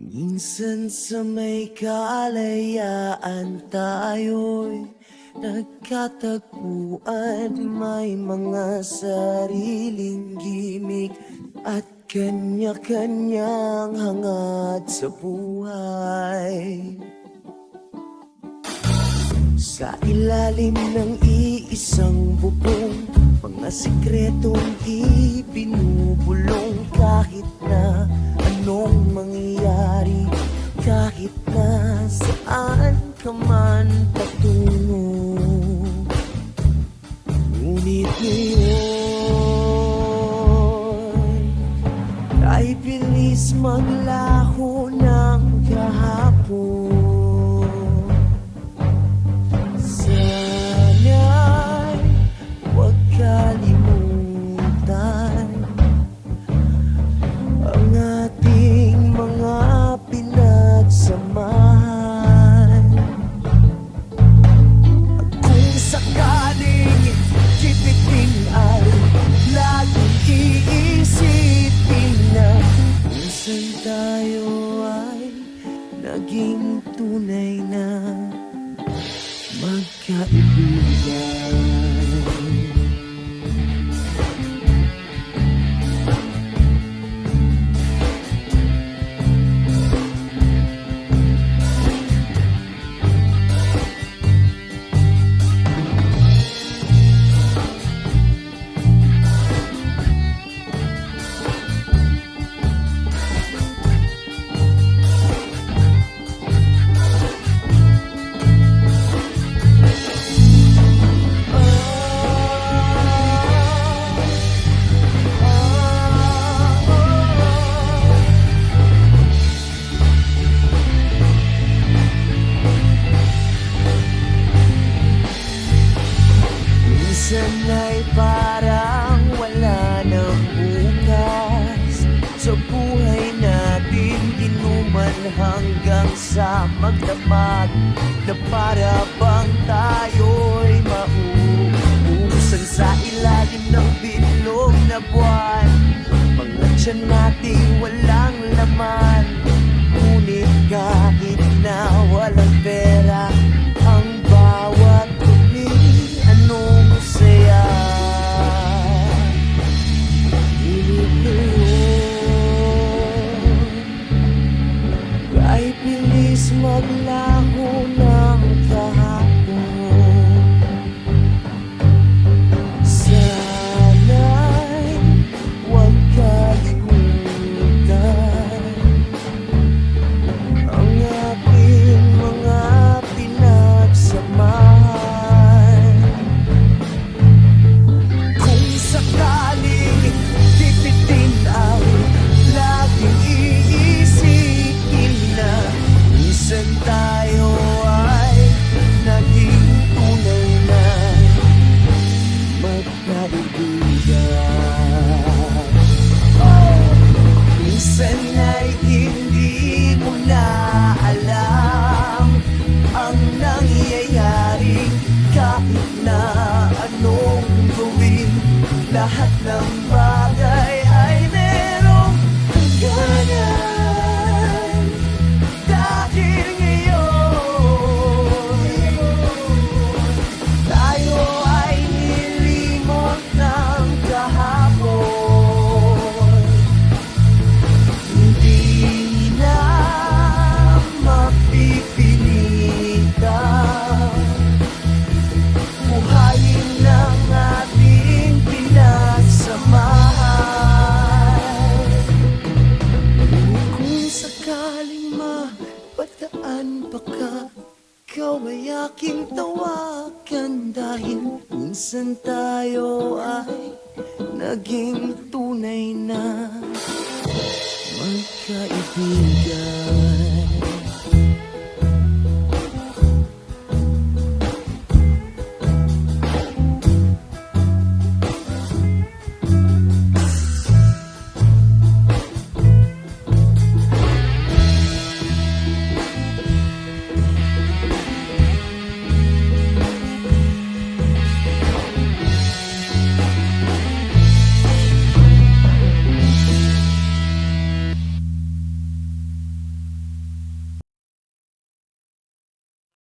Minsan sa may kalayaan tayo'y nagkatagpuan. May mga sariling gimik at kanya-kanyang hangad sa buhay. Sa ilalim ng iisang bubong Mga sikretong ibinubulong kahit ka man patungo. Ngunit ngayon Ay pilis maglaho ng kahapon. naging tunay. lahat ng Saan baka ikaw ay aking tawagan Dahil minsan tayo ay naging tunay na magkaibigan.